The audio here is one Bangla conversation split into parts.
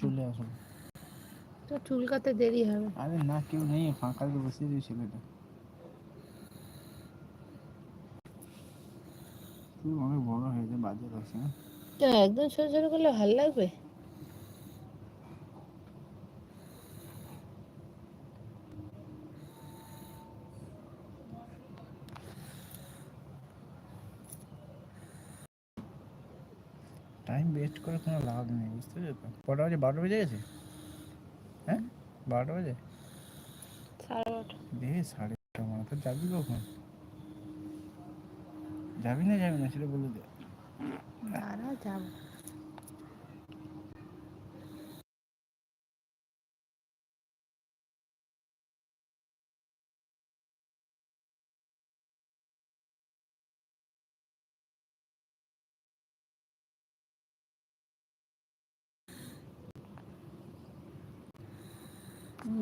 চলে আসো তো চুলকাতে দেরি হবে। আরে না কেউ নেই ফাঁকা দিয়ে বসে দিয়ে ছেলেটা। তুই অনেক বড় হয়েছে বাজে লাগছে না তো একদম ছোট ছোট করলে ভালো লাগবে? ওয়েস্ট করে কোনো লাভ নেই বুঝতে পেরেছ? তো কটা বাজে? বারোটা বেজে গেছে? হ্যাঁ? বারোটা বাজে? সাড়ে বারোটা। দেখে সাড়ে আটটা মানে তো যাবি কখন? যাবি না যাবি না সেটা বলে দে। যাব।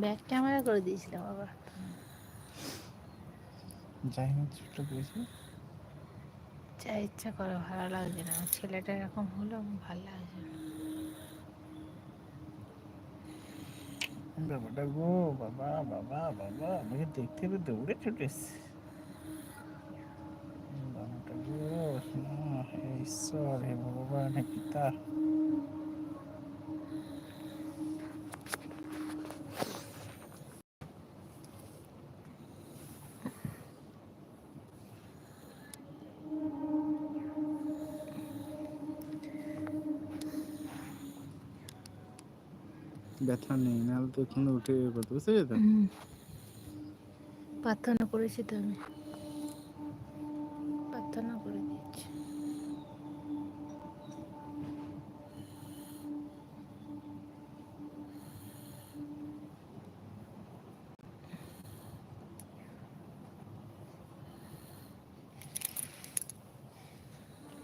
ব্যাক ক্যামেরা করে দিয়েছিলাম আবার। যাই না চেষ্টা করেছি যা ইচ্ছা করে ভালো লাগছে না। ছেলেটা এরকম হলো ভালো লাগছে না। ব্যাপারটা গো বাবা বাবা বাবা আমাকে দেখতে পেয়ে দৌড়ে ছুটে এসছে। বাবাটা গো ঈশ্বর হে ভগবান পিতা। ব্যথা নেই নাহলে তো এখন উঠে করতে বুঝতে পেরেছ। প্রার্থনা করেছি তো আমি প্রার্থনা করে দিচ্ছি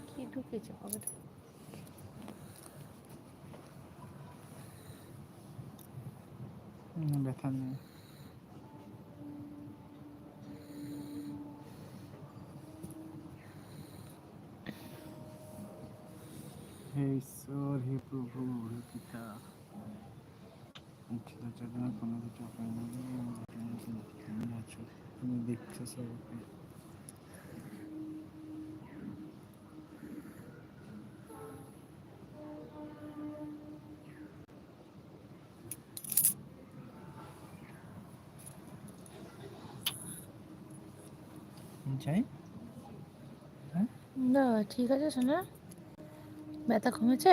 কি ঢুকেছে কবে হুম, ব্যথা নেই। হে ঈশ্বর, হে প্রভু, হে পিতা। ছেলে জন্য কোনো কিছু হয় না। দেখছ সবকে। যাই না ঠিক আছে শোনা ব্যথা কমেছে?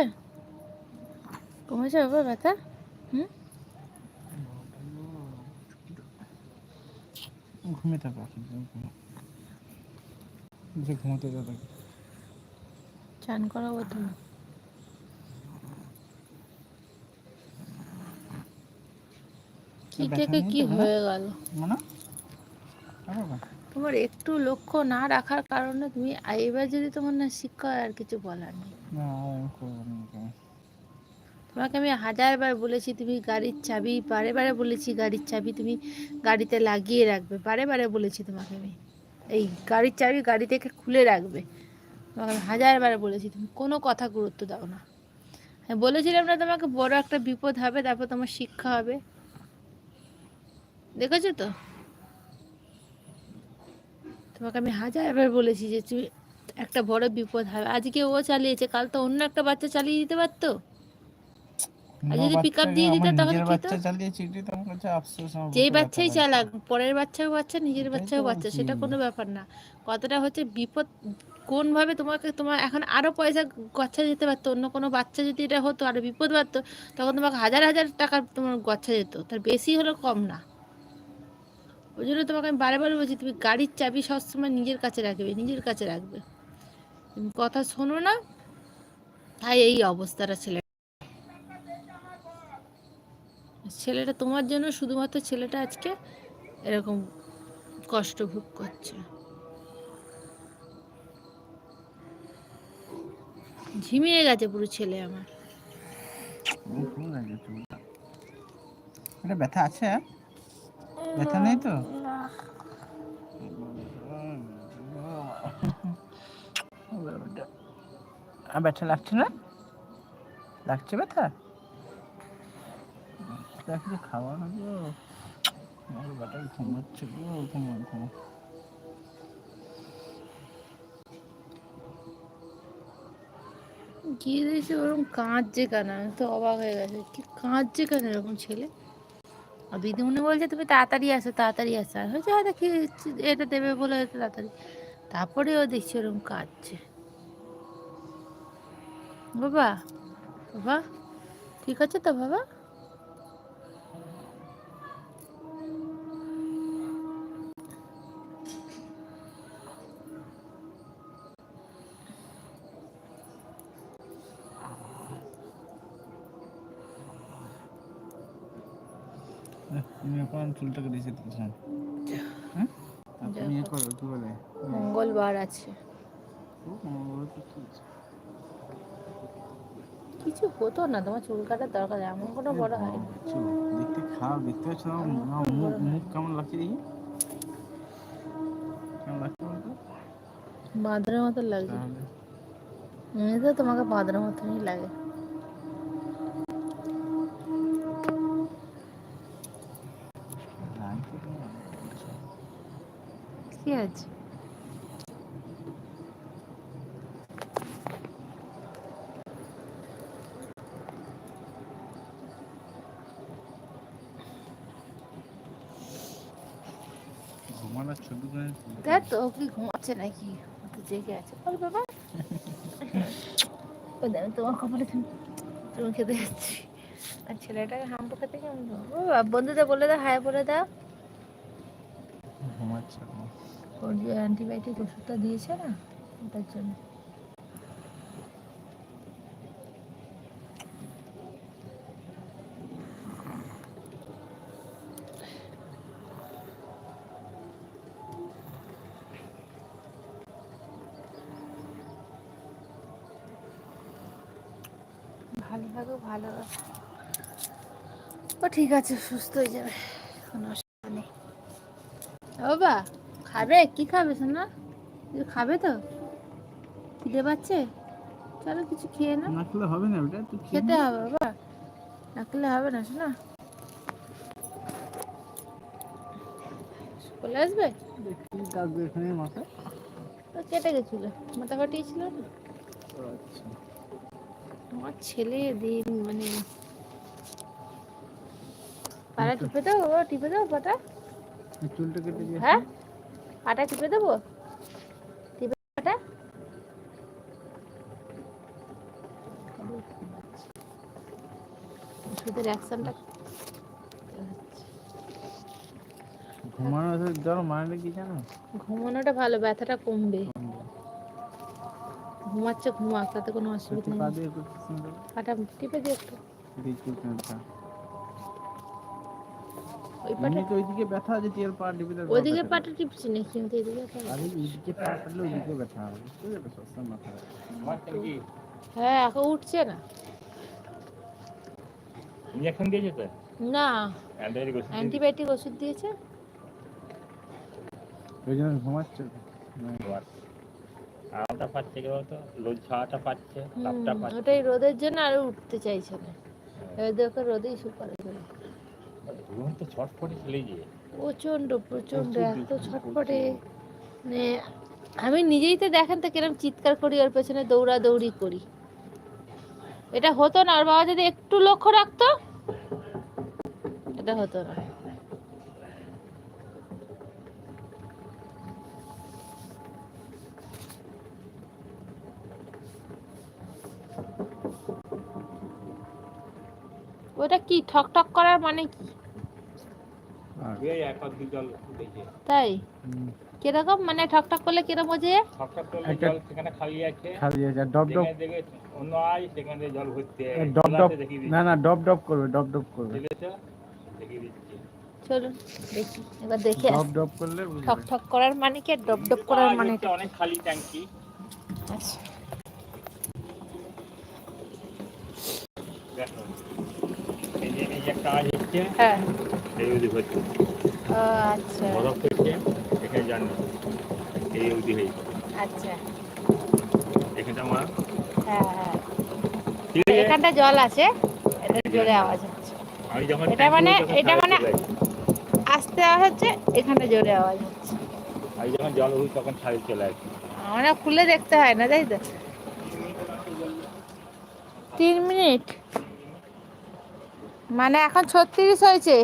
কমেছে বাবা ব্যথা? হুম? থাকো ঘুমোতে চান করাবো তুমি কি থেকে কি হয়ে গেল? মানে? তোমার একটু লক্ষ্য না রাখার কারণে তুমি এবার যদি তোমার না শিক্ষা হয়, আর কিছু বলার নেই। তোমাকে আমি হাজারবার বলেছি তুমি গাড়ির চাবি বারে বারে বলেছি গাড়ির চাবি তুমি গাড়িতে লাগিয়ে রাখবে। বারে বারে বলেছি তোমাকে আমি। এই গাড়ির চাবি গাড়ি থেকে খুলে রাখবে। তোমাকে আমি হাজারবার বলেছি তুমি কোনো কথা গুরুত্ব দাও না। আমি বলেছিলাম না তোমাকে বড় একটা বিপদ হবে তারপর তোমার শিক্ষা হবে। দেখেছ তো? তোমাকে আমি হাজারবার বলেছি যে তুমি একটা বড় বিপদ হবে। আজকে ও চালিয়েছে কাল তো অন্য একটা বাচ্চা চালিয়ে দিতে পারতো। যদি up বাচ্চাকে দিয়ে দিত আমার তখন বাচ্চা হতো? চালিয়েছে তো আমার কাছে আফসোস আমার যেই বাচ্চাই চালাক পরের বাচ্চাও বাচ্চা নিজের বাচ্চাও বাচ্চা সেটা কোনো ব্যাপার না। কতটা হচ্ছে বিপদ তোমাকে তোমার এখন আরও পয়সা গচ্ছা যেতে পারতো অন্য কোনো বাচ্চা যদি এটা হতো আরও বিপদ বাড়তো তখন তোমাকে হাজার হাজার টাকা তোমার গচ্ছা যেত। তার বেশি হলো কম না। ওই জন্য তোমাকে আমি বারে বারে বলছি, তুমি গাড়ির চাবি সবসময় নিজের কাছে রাখবে, নিজের কাছে রাখবে। তুমি কথা শোনো না, তাই এই অবস্থাটা ছেলে ছেলেটা তোমার জন্য শুধুমাত্র ছেলেটা আজকে এরকম কষ্ট ভোগ করছে। ঝিমিয়ে গেছে পুরো ছেলে আমার। ব্যথা আছে? ব্যথা নেই তো? ব্যথা লাগছে না? লাগছে ব্যথা? কিছু খাওয়া না আমার বেটা ঘুমাচ্ছে গো ঘুমা ঘুমা গিয়ে দিয়েছে ওরকম কাঁদছে কেন? আমি তো অবাক হয়ে গেছে। কি কাঁদছে কেন এরকম ছেলে? দিদিমণি বলছে, তুমি তাড়াতাড়ি আসো তাড়াতাড়ি আসো। আর হয়েছে হয়তো কি এটা দেবে বলে হয়তো তাড়াতাড়ি। তারপরে ও দেখছি ওরকম কাঁদছে। বাবা বাবা, ঠিক আছে তো বাবা এহ, তুমি এখন চুলটাকে দিয়েছে দিয়েছেন হ্যাঁ আর তুমি ইয়ে করো কি বলে মঙ্গলবার আছে। ও, মঙ্গলবার আছে? কিছু হতো না তোমার চুল কাটার দরকার এমন কোনো বড় হয় দেখতে খারাপ দেখতে পাচ্ছ মুখ মুখ কেমন লাগছে দেখি? কেমন লাগছে বাঁদরের মতো লাগছে এমনিতে তোমাকে বাঁদরের মতনই লাগে লাগছে তো না। কি আছে? তো ও কি ঘুমাচ্ছে নাকি? তো জেগে আছে। বল বাবা। ও দেখ তোমার কপালে তুমি খেতে যাচ্ছি আর ছেলেটাকে হাম্পু খেতে কেমন ও বন্ধুদের বলে দাও হাই বলে দাও ঘুমাচ্ছে এখন। ওর যে অ্যান্টিবায়োটিক ওষুধটা দিয়েছে না ওটার জন্য। ভালো থাকো ভালো ও ঠিক আছে সুস্থ হয়ে যাবে। কোনো অসুবিধা নেই। ও বাবা খাবে? কি খাবে কিছু খাবে তো? খিদে পাচ্ছে? চলো কিছু খেয়ে না না খেলে হবে না ওটা তুই খেতে হবে বাবা। না খেলে হবে না শোনা চলে আসবে? ডাকবে এখানে মাথায় তো কেটে গেছিল। মাথা ফাটিয়েছিল না আমার ছেলে দিন মানে পাটা টিপে দেবো বাবা, টিপে দেবো পাটা। চুলটা কেটে হ্যাঁ? পাটা টিপে দেবো? টিপে পাটা? ওষুধের অ্যাকশনটা ঘুমানো ধরো মারলে কি জানো? ঘুমানোটা ভালো ব্যথাটা কমবে। ঘুমাচ্ছে ঘুমাক তাতে কোনো অসুবিধা নেই। টিপে দিয়ে একটু। ওই পাটা তো ওইদিকে ব্যথা আছে টিয়ার পা টিপে দেবে ওইদিকে পাটা টিপছি না কিন্তু এদিকে পাটা- আরে এইদিকে পা কাটলে ওইদিকে ব্যথা হবে বুঝতে পারবে সবসময় মাথা হ্যাঁ এখন উঠছে না। ইঞ্জেকশন দিয়েছে তো? না অ্যান্টিবায়োটিক ওষুধ দিয়েছে। অ্যান্টিবায়োটিক ওষুধ দিয়েছে। ওই জন্য ঘুমাচ্ছে। আবার পাচ্ছে কি বলতো? লোজ ছাওয়াটা পাচ্ছে তাপটা পাচ্ছে। ওটাই রোদের জন্য আর উঠতে চাইছে না। এবার দেখো রোদেই শুকারে গেল ঘুম তো ছটফটে চলে গিয়ে। প্রচণ্ড প্রচণ্ড এত ছটফটে। মানে আমি নিজেই তো দেখেন তো কিরম চিৎকার করি ওর পেছনে দৌড়াদৌড়ি করি। এটা হতো না ওর বাবা যদি একটু লক্ষ্য রাখতো এটা হতো না। ওটা কি ঠক ঠক করার মানে কি আর এই এক হাত দুই জল উঠেছে তাই? কীরকম? মানে ঠক ঠক করলে কিরম বোঝে জল সেখানে খালি আছে। খালি আছে ডব ডব অন্য আয় সেখানে জল ভরতে ডব ডব না না ডব ডব করবে ডব ডব করবে। চলুন দেখি এবার দেখে ডব ডব করলে ঠক ঠক করার মানে কি ডব ডব করার মানে অনেক খালি ট্যাঙ্কি। আচ্ছা। দেখো এই যে এই যে একটা আজ হচ্ছে। হ্যাঁ। এই অবধি হচ্ছে আচ্ছা। বরফ হচ্ছে এখানে জানি এই অবধি হয়েছে আচ্ছা। এখানটা আমার। হ্যাঁ হ্যাঁ। এখানটা জল আছে এটা জোরে আওয়াজ হচ্ছে। আমি যখন এটা মানে- এটা মানে- আস্তে আওয়াজ হচ্ছে এখানে জোরে আওয়াজ হচ্ছে। আমি যখন জল উঠি তখন ছাড়ে চলে আসে। মানে খুলে দেখতে হয় না তাই তো? তিন মিনিট। মানে এখন ছত্রিশ হয়েছে।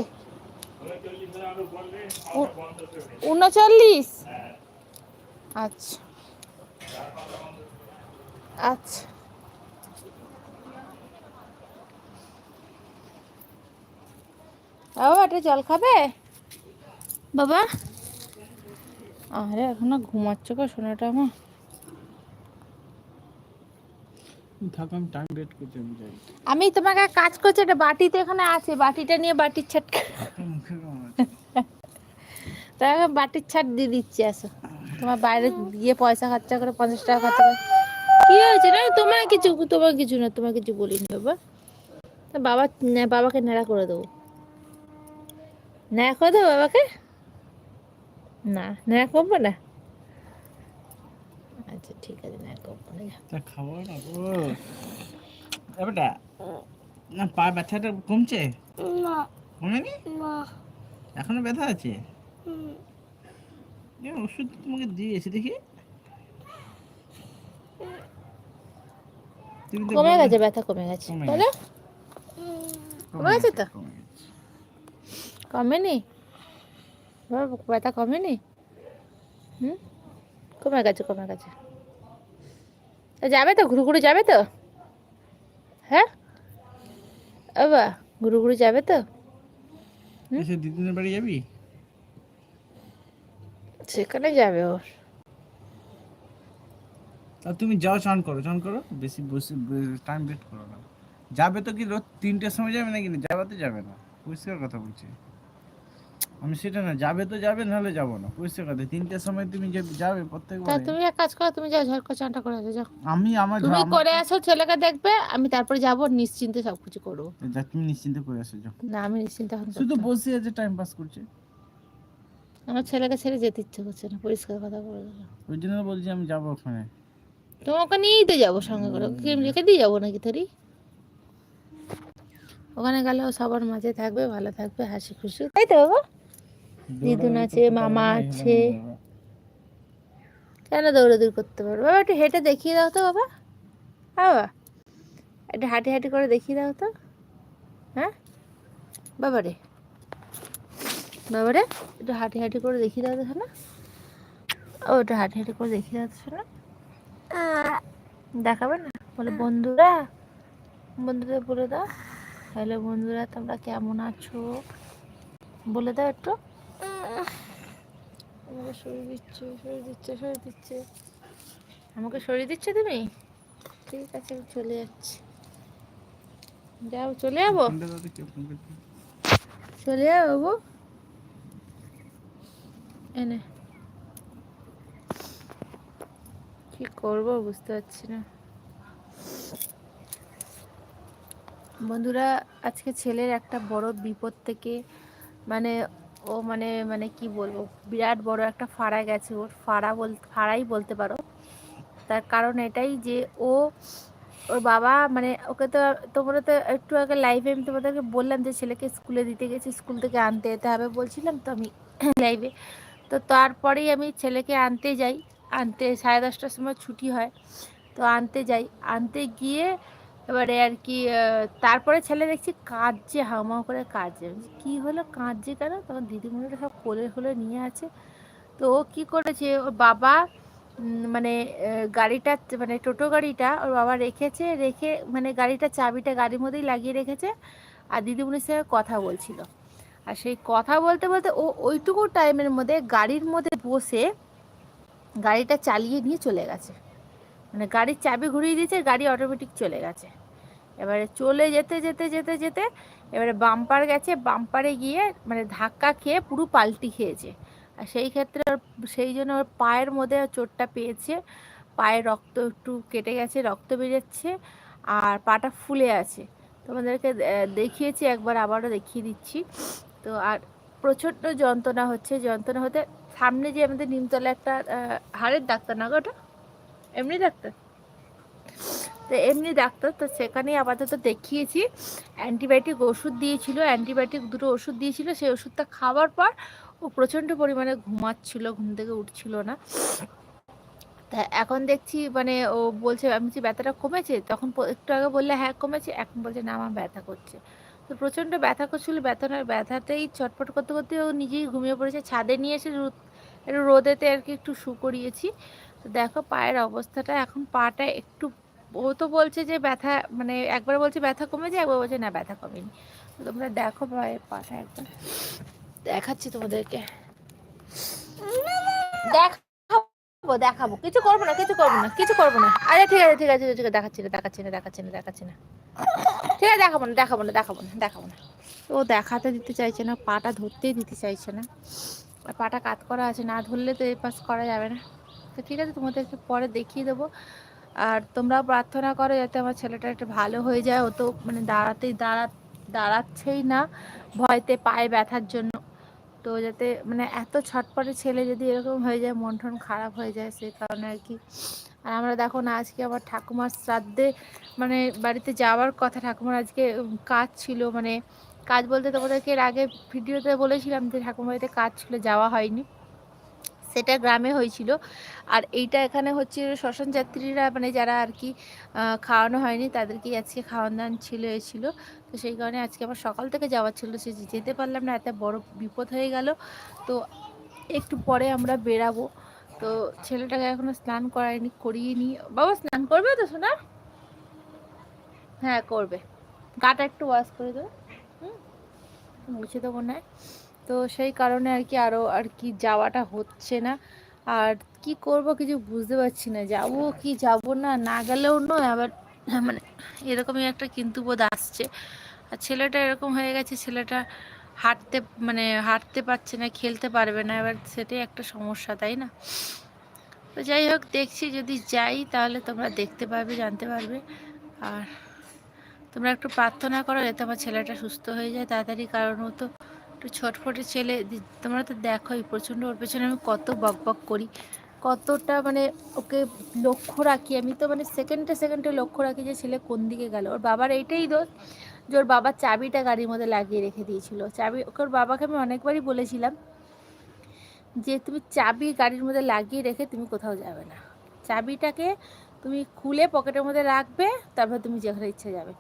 উনচল্লিশ আচ্ছা। আচ্ছা। বাবা একটা জল খাবে? বাবা? আরে এখনও ঘুমাচ্ছ গো শোনাটা আমার থাক আমি টাইম ওয়েট করতে আমি যাই। আমি তোমাকে কাজ করছি একটা বাটিতে এখানে আছে বাটিটা নিয়ে বাটির ছাট তোমাকে বাটির ছাট দিয়ে দিচ্ছি আসো। তোমার বাইরে গিয়ে পয়সা খরচা করে পঞ্চাশ টাকা খরচা করে। কি হয়েছে না তোমার কিছু তোমার কিছু না তোমার কিছু বলিনি বাবা। বাবা বাবাকে নেড়া করে দেবো। নেড়া করে দেবো বাবাকে? না নেড়া করব না? আচ্ছা ঠিক আছে না তা খাব না ও এবারটা না পা ব্যথাটা কমছে? কমেনি? এখনও ব্যথা আছে? ওষুধ তোমাকে দিয়েছি দেখি। কমে গেছে ব্যথা কমে গেছে। বলো। কমে গেছে তো? কমে গেছে। কমেনি? ব্যথা কমেনি? হুম? কমে গেছে কমে গেছে। তা যাবে তো? ঘুরু ঘুরু যাবে তো? হ্যাঁ? বাবা ঘুরু ঘুরু যাবে তো? দিদিনের বাড়ি যাবি? সেখানে যাবে ওর। তা তুমি যাও চান করো চান করো। বেশি বসে টাইম ওয়েট করো না। যাবে তো কি রোজ তিনটের সময় যাবে নাকি যাবে তো যাবে না। পরিষ্কার কথা বলছি। আমি সেটা না যাবে তো যাবে নাহলে যাব না। পরিষ্কার কথা তিনটের সময় তুমি যে যাবে তা প্রত্যেকবার তুমি এক কাজ করো তুমি যাও ঝড় করে চানটা করে আসো যাও। আমি আমার তুমি করে আসো ছেলেকে দেখবে আমি তারপরে যাব নিশ্চিন্তে সব কিছু করব। যা তুমি নিশ্চিন্তে করে আসো যাও। না আমি নিশ্চিন্তে এখন শুধু বসে আছে টাইম পাস করছে। আমার ছেলেকে ছেড়ে যেতে ইচ্ছে করছে না পরিষ্কার কথা বলে দিলাম। ওই জন্য বলছি আমি যাব ওখানে। তোমাকে নিয়েই তো যাব সঙ্গে করে। ওকে কি আমি রেখে দিয়ে যাব নাকি তোরই? ওখানে গেলে ও সবার মাঝে থাকবে ভালো থাকবে হাসি খুশি। তাই তো বাবা। দিদুন আছে, মামা আছে। কেন দৌড়াদৌড়ি করতে পারব? বাবা একটু হেঁটে দেখিয়ে দাও তো বাবা। বাবা একটু হাঁটি হাঁটি করে দেখিয়ে দাও তো। হ্যাঁ? বাবা রে। বাবা রে একটু হাঁটি হাঁটি করে দেখিয়ে দাও তো শোনা। ও একটু হাঁটি হাঁটি করে দেখিয়ে দাও তো শোনা। দেখাবে না? বলে বন্ধুরা বন্ধুদের বলে দাও। হ্যালো বন্ধুরা তোমরা কেমন আছো? বলে দাও একটু। আমাকে সরিয়ে দিচ্ছে সরিয়ে দিচ্ছে সরিয়ে দিচ্ছে। আমাকে সরিয়ে দিচ্ছে তুমি? ঠিক আছে আমি চলে যাচ্ছি। যাও চলে যাব? চলে যাব এনে। কি করব বুঝতে পারছি না। বন্ধুরা আজকে ছেলের একটা বড় বিপদ থেকে মানে ও মানে মানে কি বলব, বিরাট বড় একটা ফাড়া গেছে ওর, ফাড়া বল, ফাড়াই বলতে পারো। তার কারণ এটাই যে ও, ওর বাবা মানে ওকে তো, তোমরা তো একটু আগে লাইভে আমি তোমাদেরকে বললাম যে ছেলেকে স্কুলে দিতে গেছি, স্কুল থেকে আনতে যেতে হবে বলছিলাম তো আমি লাইভে তো তারপরেই আমি ছেলেকে আনতে যাই, আনতে সাড়ে দশটার সময় ছুটি হয়। তো আনতে যাই, আনতে গিয়ে এবারে আর কি তারপরে ছেলে দেখছি কাঁদছে, হাউমাউ করে কাঁদছে। কি হলো? কাঁদছে কেন? তখন দিদিমণিরা সব কোলে কোলে নিয়ে আছে। তো ও কী করেছে? ওর বাবা মানে গাড়িটা মানে টোটো গাড়িটা ওর বাবা রেখেছে, রেখে মানে গাড়িটা, চাবিটা গাড়ির মধ্যেই লাগিয়ে রেখেছে আর দিদিমণির সঙ্গে কথা বলছিল। আর সেই কথা বলতে বলতে ও ওইটুকু টাইমের মধ্যে গাড়ির মধ্যে বসে গাড়িটা চালিয়ে নিয়ে চলে গেছে। মানে গাড়ির চাবি ঘুরিয়ে দিয়েছে, গাড়ি অটোমেটিক চলে গেছে। এবারে চলে যেতে যেতে যেতে যেতে এবারে বাম্পার গেছে বাম্পারে গিয়ে মানে ধাক্কা খেয়ে পুরো পাল্টি খেয়েছে। আর সেই ক্ষেত্রে সেই জন্য ওর পায়ের মধ্যে চোটটা পেয়েছে। পায়ে রক্ত একটু কেটে গেছে, রক্ত বেরোচ্ছে আর পাটা ফুলে আছে। তোমাদেরকে দেখিয়েছি, একবার আবারও দেখিয়ে দিচ্ছি। তো আর প্রচণ্ড যন্ত্রণা হচ্ছে, যন্ত্রণা হতে সামনে যে আমাদের নিমতলা একটা হাড়ের ডাক্তার না ওটা? এমনি ডাক্তার। তো এমনি ডাক্তার, তো সেখানেই আপাতত দেখিয়েছি। অ্যান্টিবায়োটিক ওষুধ দিয়েছিল, অ্যান্টিবায়োটিক দুটো ওষুধ দিয়েছিল, সেই ওষুধটা খাওয়ার পর ও প্রচণ্ড পরিমাণে ঘুমাচ্ছিল, ঘুম থেকে উঠছিল না। তা এখন দেখছি মানে ও বলছে, আমি বলছি, ব্যথাটা কমেছে? তখন একটু আগে বললে হ্যাঁ কমেছে। এখন বলছে, না আমার ব্যথা করছে। তো প্রচণ্ড ব্যথা করছিল, ব্যথা ব্যথাতেই চটপট করতে করতে ও নিজেই ঘুমিয়ে পড়েছে। ছাদে নিয়ে এসে একটু রোদেতে আর কি একটু শু করিয়েছি। তো দেখো পায়ের অবস্থাটা এখন পাটা একটু, ও তো বলছে যে ব্যথা মানে একবার বলছে ব্যথা কমেছে একবার বলছে না, ব্যথা কমেনি। তোমরা দেখো পায়ের পাটা একবার দেখাচ্ছি তোমাদেরকে। দেখাবো দেখাবো। কিছু করব না, কিছু করব না, কিছু করব না। আরে ঠিক আছে ঠিক আছে ঠিক আছে, দেখাচ্ছি না দেখাচ্ছি না দেখাচ্ছি না দেখাচ্ছি না। ঠিক আছে, দেখাবো না দেখাবো না দেখাবো না দেখাবো না। ও দেখাতে দিতে চাইছে না, পাটা ধরতেই দিতে চাইছে না। আর পাটা কাত করা আছে, না ধরলে তো এ পাস করা যাবে না। তো ঠিক আছে, তোমাদেরকে পরে দেখিয়ে দেবো। আর তোমরাও প্রার্থনা করো যাতে আমার ছেলেটা একটু ভালো হয়ে যায়। ও তো মানে দাঁড়াতেই দাঁড়া, দাঁড়াচ্ছেই না, ভয়তে পায়ে ব্যথার জন্য। তো যাতে মানে এত ছটপটে ছেলে যদি এরকম হয়ে যায় মন টন খারাপ হয়ে যায় সেই কারণে আর কি। আর আমরা দেখো না, আজকে আমার ঠাকুমার শ্রাদ্ধে মানে বাড়িতে যাওয়ার কথা। ঠাকুমার আজকে কাজ ছিল মানে কাজ বলতে তোমাদেরকে এর আগে ভিডিওতে বলেছিলাম যে ঠাকুমার বাড়িতে কাজ ছিল, যাওয়া হয়নি। সেটা গ্রামে হয়েছিল। আর এইটা এখানে হচ্ছে শ্মশান যাত্রীরা মানে যারা আর কি খাওয়ানো হয়নি তাদেরকেই আজকে খাওয়ান দান ছিল, এ ছিল। তো সেই কারণে আজকে আমার সকাল থেকে যাওয়ার ছিল, সে যেতে পারলাম না, এত বড় বিপদ হয়ে গেল। তো একটু পরে আমরা বেরাবো। তো ছেলেটাকে এখনও স্নান করায়নি, করিয়ে নি। বাবা, স্নান করবে তো শোনা হ্যাঁ করবে। গাটা একটু ওয়াশ করে দেবে হুম? মুছে দেবো না। তো সেই কারণে আর কি আরও আর কি যাওয়াটা হচ্ছে না। আর কি করব কিছু বুঝতে পারছি না। যাব কি যাব না? না গেলেও নয়, আবার মানে এরকমই একটা কিন্তু বোধ আসছে। আর ছেলেটা এরকম হয়ে গেছে, ছেলেটা হাঁটতে মানে হাঁটতে পারছে না, খেলতে পারবে না, এবার সেটাই একটা সমস্যা, তাই না? তো যাই হোক, দেখছি যদি যাই তাহলে তোমরা দেখতে পারবে, জানতে পারবে। আর তোমরা একটু প্রার্থনা করো যাতে আমার ছেলেটা সুস্থ হয়ে যায়, তাড়াতাড়ি, কারণ ও তো একটু ছটফটে ছেলে তোমরা তো দেখোই প্রচণ্ড ওর পেছনে আমি কত বক বক করি। কতটা মানে ওকে লক্ষ্য রাখি। আমি তো মানে সেকেন্ডে সেকেন্ডে লক্ষ্য রাখি যে ছেলে কোন দিকে গেল। ওর বাবার এইটাই দোষ যে ওর বাবার চাবিটা গাড়ির মধ্যে লাগিয়ে রেখে দিয়েছিল। চাবি, ওকে ওর বাবাকে আমি অনেকবারই বলেছিলাম যে, তুমি চাবি গাড়ির মধ্যে লাগিয়ে রেখে তুমি কোথাও যাবে না। চাবিটাকে তুমি খুলে পকেটের মধ্যে রাখবে, তারপর তুমি যেখানে ইচ্ছে যাবে।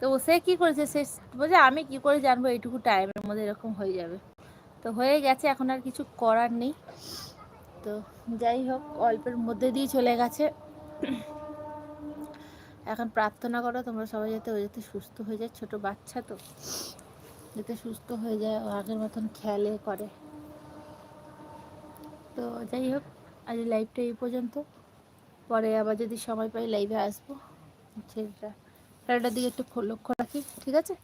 তো সে কী করেছে? সে বলছে, আমি কি করে জানব? এইটুকু টাইমের মধ্যে এরকম হয়ে যাবে। তো হয়ে গেছে, এখন আর কিছু করার নেই। তো যাই হোক, অল্পের মধ্যে দিয়ে চলে গেছে। এখন প্রার্থনা করো, তোমরা সবাই যাতে ও যাতে সুস্থ হয়ে যায়। ছোট বাচ্চা তো, যাতে সুস্থ হয়ে যায় আগের মতন খেলে করে। তো যাই হোক, আজ লাইভটা এই পর্যন্ত। পরে আবার যদি সময় পাই লাইভে আসব। ছেলেটা ছেলেটার দিকে একটু লক্ষ্য রাখি ঠিক আছে?